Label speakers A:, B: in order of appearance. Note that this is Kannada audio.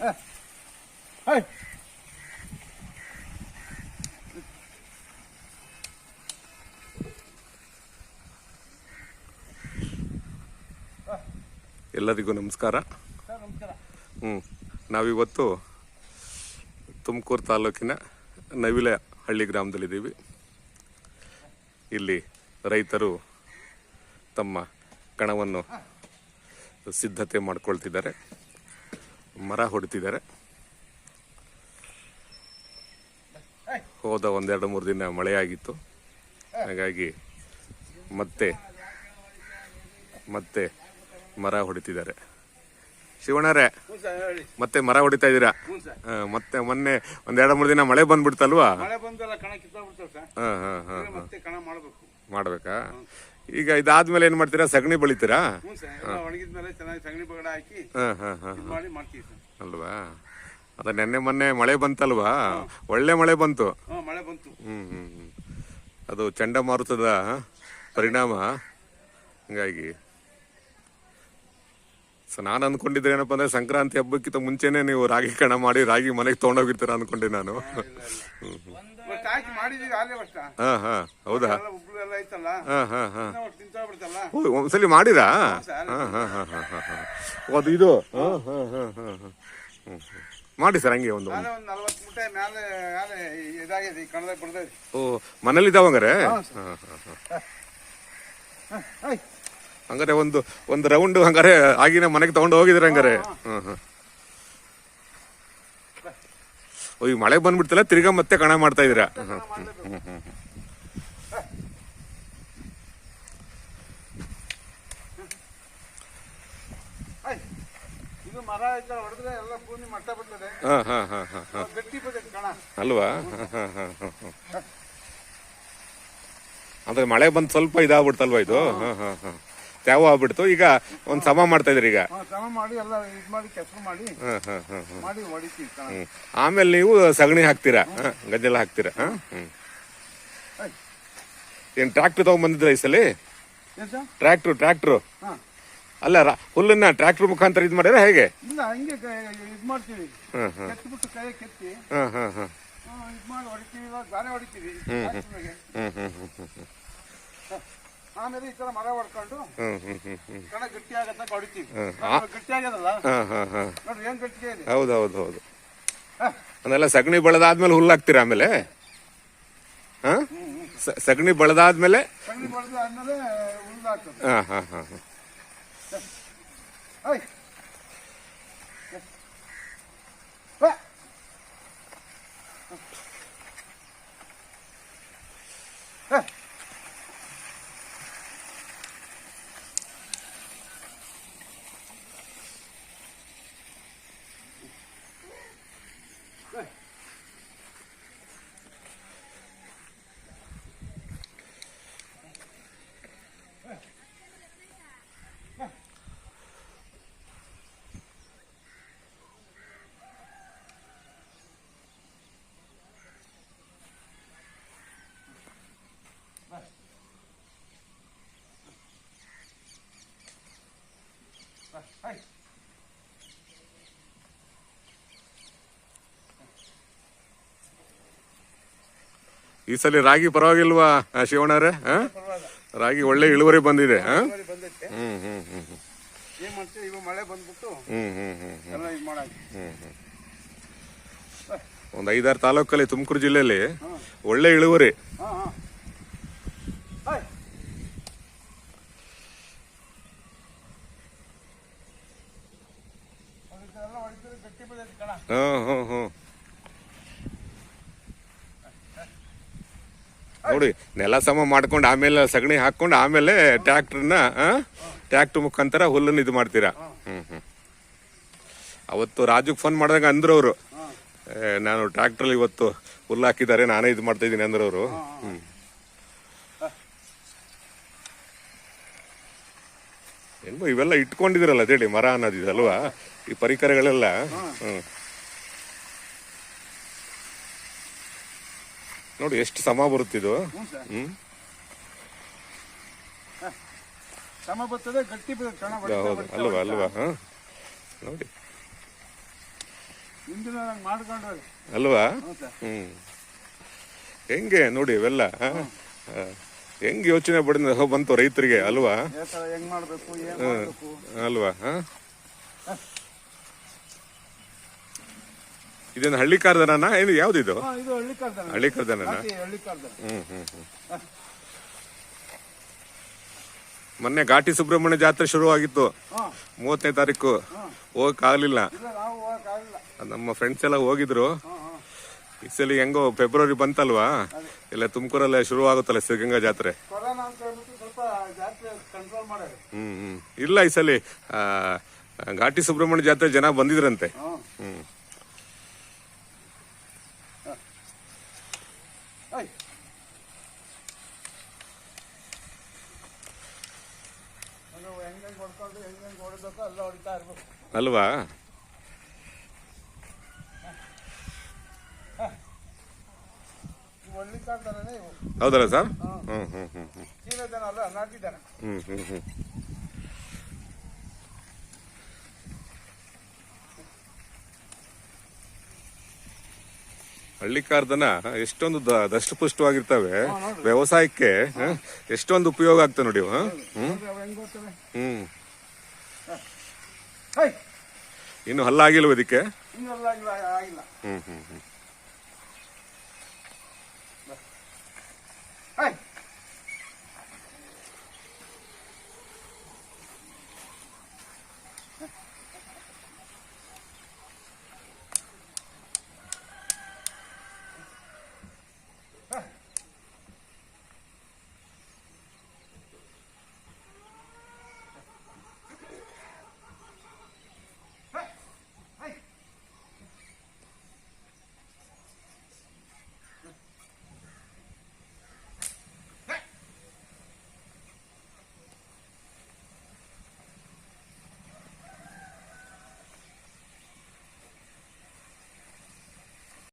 A: ಎಲ್ಲರಿಗೂ ನಮಸ್ಕಾರ.
B: ಸರ್ ನಮಸ್ಕಾರ.
A: ಹ್ಞೂ ನಾವಿವತ್ತು ತುಮಕೂರು ತಾಲೂಕಿನ ನವಿಲೆ ಹಳ್ಳಿ ಗ್ರಾಮದಲ್ಲಿದ್ದೀವಿ. ಇಲ್ಲಿ ರೈತರು ತಮ್ಮ ಕಣವನ್ನು ಸಿದ್ಧತೆ ಮಾಡ್ಕೊಳ್ತಿದ್ದಾರೆ. ಮರ ಹೊಡಿತಿದ್ದಾರೆ ಹೋದ ಒಂದೆರಡು ಮೂರು ದಿನ ಮಳೆಯಾಗಿತ್ತು. ಹಾಗಾಗಿ ಮತ್ತೆ ಮತ್ತೆ ಮರ ಹೊಡಿತಿದ್ದಾರೆ ಶಿವಣ್ಣರೇ ಮತ್ತೆ ಮರ ಹೊಡಿತಾ ಇದ್ದೀರಾ? ಮತ್ತೆ ಮೊನ್ನೆ ಒಂದೆರಡು ಮೂರು ದಿನ ಮಳೆ ಬಂದ್ಬಿಡ್ತಲ್ವಾ? ಹಾಂ ಹಾಂ ಹಾಂ
B: ಹಾ. ಮಾಡ್ಬೇಕಾ?
A: ಈಗ ಇದಾದ್ಮೇಲೆ ಏನ್ ಮಾಡ್ತೀರಾ? ಸಗಣಿ ಬಳಿತೀರಾ?
B: ಹ್ಞೂ ಸರ್ ಎಲ್ಲ ಒಣಗಿದ್ಮೇಲೆ ಚೆನ್ನಾಗಿ ಸಗಣಿ ಬಗಡ ಹಾಕಿ
A: ಹಾ ಹಾ ಹಾ
B: ಇದು ಮಾಡಿ ಮಾಡ್ತೀವಿ ಸರ್.
A: ಅಲ್ವಾ? ಅದ ನೆನ್ನೆ ಮೊನ್ನೆ ಮಳೆ ಬಂತಲ್ವಾ? ಒಳ್ಳೆ ಮಳೆ ಬಂತು.
B: ಹ್ಞೂ ಮಳೆ ಬಂತು.
A: ಹ್ಮ್ ಹ್ಮ್ ಹ್ಮ್. ಅದು ಚಂಡಮಾರುತದ ಪರಿಣಾಮ ಹಂಗಾಗಿ. ಸೊ ನಾನು ಅನ್ಕೊಂಡಿದ್ರೆ ಏನಪ್ಪ ಅಂದ್ರೆ ಸಂಕ್ರಾಂತಿ ಹಬ್ಬಕ್ಕಿಂತ ಮುಂಚೆನೆ ನೀವು ರಾಗಿ ಕಣ ಮಾಡಿ ರಾಗಿ ಮನೆಗೆ ತೊಗೊಂಡೋಗಿರ್ತೀರ ಅನ್ಕೊಂಡೆ ನಾನು.
B: ಇವತ್ತು ಹಾಕಿ ಮಾಡಿದೀವಿ ಆಲೇ ವರ್ಷ
A: ಹಾ ಹಾ. ಹೌದಾ?
B: ಎಲ್ಲ ಎಲ್ಲ ಐತಲ್ಲ
A: ಹಾ ಹಾ ಹಾ
B: ಇನ್ನೂ ಒಟ್ಟು ತಿಂತೋಗ್ಬಿಡ್ತಲ್ಲ
A: ಓ, ಒಂದ್ಸಲಿ ಮಾಡಿರಾ
B: ಸರ್.
A: ಹಾ ಹಾ ಹಾ ಹಾ ಹಾ ಹಾ ಓ, ಅದು ಇದು ಹಾ ಹಾ ಹಾ ಹಾ ಹಾ ಹ್ಮ್, ಹ್ಮ್. ಮಾಡಿ ಸರ್ ಹಂಗೆ ಒಂದು
B: ನಾಳೆ ಒಂದು ನಲ್ವತ್ತು ಮುಟ್ಟೆ ಮೇಲೆ ಮೇಲೆ ಇದಾಗಿದೆ ಈ ಕಣದಾಗ ಬಿಡ್ದೈತಿ
A: ಓ ಮನೇಲಿ ಇದಾವ ಹಂಗಾರೆ
B: ಹಾ,
A: ಹಾ ಹಾ ಹಾ ಹಂಗಾರೆ ಒಂದು ಒಂದು ರೌಂಡ್ ಹಂಗಾರೆ ಆಗಿನ ಮನೆಗೆ ತಗೊಂಡು ಹೋಗಿದ್ರೆ ಹಂಗಾರೆ ಹ್ಮ್ ಹ್ಮ್ ಓ ಮಳೆ ಬಂದ್ಬಿಡ್ತಲ್ಲ ತಿರ್ಗಾ ಮತ್ತೆ ಕಣ ಮಾಡ್ತಾ ಇದೀರಾ ಹ್ಮ್, ಹ್ಮ್, ಹ್ಮ್, ಹ್ಮ್.
B: ಹಾಯ್ ಇದು ಮರ ಐತಲ್ಲ ಹೊಡೆದ್ರೆ ಎಲ್ಲ ಭೂಮಿ ಮಟ್ಟ ಬರ್ತದೆ
A: ಹಾ ಹಾ ಹಾ ಹಾ ಹಾ.
B: ಗಟ್ಟಿ ಬರ್ತೈತೆ ಕಣ.
A: ಅಲ್ವಾ? ಹಾ, ಹಾ, ಹಾ, ಹಾ, ಹಾ. ಅಂದ್ರೆ ಮಳೆ ಬಂದ್ ಸ್ವಲ್ಪ ಇದಾಗ್ಬಿಡ್ತಲ್ವಾ ಇದು? ಹಾ. ಹಾ ಹಾ ತ್ಯಾವ ಆಗ್ಬಿಡ್ತು. ಈಗ ಒಂದ್ ಸಮ ಮಾಡ್ತಾ ಇದ್ರಿ ಈಗ.
B: ಹ್ಞೂ ಸಮ ಮಾಡಿ ಎಲ್ಲ ಇದು ಮಾಡಿ ಕೆಸರು ಮಾಡಿ.
A: ಹಾ ಹಾ ಹಾ ಹಾ.
B: ಮಾಡಿ ಹೊಡಿತೀವಿ ಕಣ.
A: ಹ್ಮ್. ಆಮೇಲೆ ನೀವು ಸಗಣಿ ಹಾಕ್ತೀರಾ? ಹಾ, ಗದ್ದೆಲ್ಲ ಹಾಕ್ತೀರಾ? ಹಾ? ಹ್ಮ್. ಏನ್ ಟ್ರಾಕ್ಟರ್ ತಗೊಂಡ್ಬಂದಿದ್ರ ಈ ಸಲ?
B: Tractor sir?
A: ಟ್ರಾಕ್ಟ್ರು
B: ಹಾಂ.
A: ಅಲ್ಲ ರಾ- ಹುಲ್ಲನ್ನ ಟ್ರಾಕ್ಟರ್ ಮುಖಾಂತರ ಇದು ಮಾಡ್ಯಾರ ಹೇಗೆ?
B: ಇಲ್ಲ ಹಂಗೆ ಇದು ಮಾಡ್ತೀವಿ.
A: ಹ್ಮ್ ಹ್ಮ್.
B: ಕೆತ್ತಿಬಿಟ್ಟು ಕೈ ಕೆತ್ತಿ.
A: ಹಾ ಹಾ ಹಾ
B: ಇದು ಮಾಡಿ ಹೊಡಿತೀವಿ ಇಲ್ಲ ಗಾರೆ ಹೊಡಿತೀವಿ. ಟ್ರಾಕ್ಟರ್ನಾಗೆ.
A: ಹ್ಮ್. ಹ್ಮ್ ಹ್ಮ್ ಹ್ಮ್ ಹ್ಮ್
B: ಆಮೇಲೆ ಈ ತರ ಮರ ಹೊಡ್ಕೊಂಡು
A: ಹ್ಮ್ ಹ್ಮ್ ಹ್ಮ್ ಹ್ಮ್.
B: ಕಣ ಗಟ್ಟಿ ಆಗತ್ತ ಹೊಡಿತೀವಿ.
A: ಹ್ಮ್.
B: ಗಟ್ಟಿ ಆಗ್ಯದಲ್ಲ
A: ಹಾ ಹಾ ಹಾ
B: ನೋಡ್ರಿ ಏನ್ ಗಟ್ಟಿಗೆ ಇದೆ?
A: ಹೌದು ಹೌದು ಹೌದು.
B: ಹಾ.
A: ಅದೆಲ್ಲ ಸಗಣಿ ಬೆಳೆದಾದ್ಮೇಲೆ ಹುಲ್ಲು ಹಾಕ್ತೀರಾ ಆಮೇಲೆ? ಹಾಂ? ಸಗಣಿ ಬೆಳೆದಾದ್ಮೇಲೆ
B: ಸಗಣಿ ಬಡ್ದು ಆದ್ಮೇಲೆ ಹುಲ್ಲು ಹಾಕೋದು
A: ಹಾ ಹಾ ಹಾ. ಹಾ
B: ಐ ಬಾ. ಹಾ. ಐ
A: ಈ ಸಲ ರಾಗಿ ಪರವಾಗಿಲ್ವಾ ಶಿವಣ್ಣರೇ? ರಾಗಿ ಒಳ್ಳೆ ಇಳುವರಿ ಬಂದಿದೆ ಹ್ಮ್ ಹ್ಮ್ ಹ್ಮ್ ಹ್ಮ್. ಒಂದು ಐದಾರು ತಾಲೂಕಲ್ಲಿ ತುಮಕೂರು ಜಿಲ್ಲೆಯಲ್ಲಿ ಒಳ್ಳೆ ಇಳುವರಿ
B: ಹಾ ಹಾ ಐ ಎಲ್ಲ ಹೊಡಿತಾರೆ ಗಟ್ಟಿ ಬರ್ತೈತೆ ಕಣ
A: ಹ್ಮ್ ಹ್ಮ್ ಹ್ಮ್ ನೋಡಿ ನೆಲ ಸಮ ಮಾಡ್ಕೊಂಡು ಆಮೇಲೆ ಸಗಣಿ ಹಾಕೊಂಡು ಆಮೇಲೆ ಟ್ರ್ಯಾಕ್ಟರ್ನ ಟ್ರ್ಯಾಕ್ಟರ್ ಮುಖಾಂತರ ಹುಲ್ಲನ್ನು ಇದು ಮಾಡ್ತೀರಾ? ಹ್ಮ್ ಹ್ಮ್. ಅವತ್ತು ರಾಜುಗೆ ಫೋನ್ ಮಾಡಿದಾಗ ಅಂದ್ರು ಅವರು ನಾನು ಟ್ರ್ಯಾಕ್ಟ್ರಲ್ಲಿ ಇವತ್ತು ಹುಲ್ಲು ಹಾಕಿದ್ದಾರೆ ನಾನೇ ಇದು ಮಾಡ್ತಾ ಇದ್ದೀನಿ ಅಂದ್ರೆ ಅವರು ಹ್ಮ್. ಹೆಂಗೋ ಇವೆಲ್ಲ ಇಟ್ಕೊಂಡಿದಿರಲ್ಲ ಅದೇಳಿ ಮರ ಅನ್ನೋದಿದೆ ಅಲ್ವಾ ಈ ಪರಿಕರಗಳೆಲ್ಲ. ಹ್ಮ್. ನೋಡಿ ಎಷ್ಟು ಸಮ ಬರುತ್ತಿದು?
B: ಹ್ಞೂ ಸರ್.
A: ಹ್ಮ್?
B: ಸಮ ಬರ್ತದೆ ಗಟ್ಟಿ
A: ಹೌದು ಅಲ್ವಾ ಅಲ್ವಾ? ಹಾ? ನೋಡಿ. ಅಲ್ವಾ?
B: ಹ್ಞೂ
A: ಹ್ಮ್. ಹೆಂಗೆ ನೋಡಿ ಇವೆಲ್ಲ ಹೆಂಗ್ ಯೋಚನೆ ಬಡ ಬಂತು ರೈತರಿಗೆ ಅಲ್ವಾ? ಅಲ್ವಾ ಆ? ಇದೇನು ಹಳ್ಳಿ ಕಾರ್ದನ ಏನು ಯಾವ್ದಿದು?
B: ಇದು ಹಳ್ಳಿ ಕಾರ್ದನ
A: ಹಳ್ಳಿ ಕಾರ್ದನ
B: ಹಳ್ಳಿ ಕಾರ್ದನ
A: ಹ್ಮ್ ಹ್ಮ್ ಹ್ಮ್. ಮೊನ್ನೆ ಘಾಟಿ ಸುಬ್ರಹ್ಮಣ್ಯ ಜಾತ್ರೆ ಶುರುವಾಗಿತ್ತು. ಮೂವತ್ತನೇ ತಾರೀಕು. ಹೋಗಕ್ ಆಗ್ಲಿಲ್ಲ. ನಮ್ಮ ಫ್ರೆಂಡ್ಸ್ ಎಲ್ಲ ಹೋಗಿದ್ರು. ಈ ಸಲ ಹೆಂಗೋ ಫೆಬ್ರವರಿ ಬಂತಲ್ವಾ? ಇಲ್ಲ ತುಮಕೂರಲ್ಲೇ ಶುರು ಆಗುತ್ತಲ್ಲ ಸಿದ್ಧಗಂಗಾ ಜಾತ್ರೆ ಹ್ಮ್ ಹ್ಮ್. ಇಲ್ಲ ಈ ಸಲ ಘಾಟಿ ಸುಬ್ರಹ್ಮಣ್ಯ ಜಾತ್ರೆ ಜನ ಬಂದಿದ್ರಂತೆ. ಹ್ಮ್
B: ಐ ಅದು ಹೆಂಗೆ ಹೊಡ್ಕೊಂಡು ಹೆಂಗೆ ಹೊಡಿಬೇಕು ಎಲ್ಲ ಹೊಡಿತಾ ಇರ್ಬೇಕು
A: ಅಲ್ವಾ ಹೌದಲ್ಲ ಸರ್?
B: ಹ್ಮ್
A: ಹ್ಮ್ ಹ್ಮ್ ಹ್ಮ್. ಹ್ಮ್
B: ಹ್ಮ್ ಜನ ಅಲ್ಲ ನಾಟಿ ಜನ
A: ಹ್ಮ್ ಹ್ಮ್ ಹ್ಮ್ ಹಳ್ಳಿ ಕಾರ್ದನ ಎಷ್ಟೊಂದು ದಷ್ಟಪುಷ್ಟವಾಗಿರ್ತವೆ. ವ್ಯವಸಾಯಕ್ಕೆ ಎಷ್ಟೊಂದು ಉಪಯೋಗ ಆಗ್ತವೆ ನೋಡಿ? ಹ್ಮ್. ಹ್ಮ್. ಇನ್ನು ಹಲ್ಲಾಗಿಲ್ವ ಇದಕ್ಕೆ? ಹ್ಮ್ ಹ್ಮ್ ಹ್ಮ್.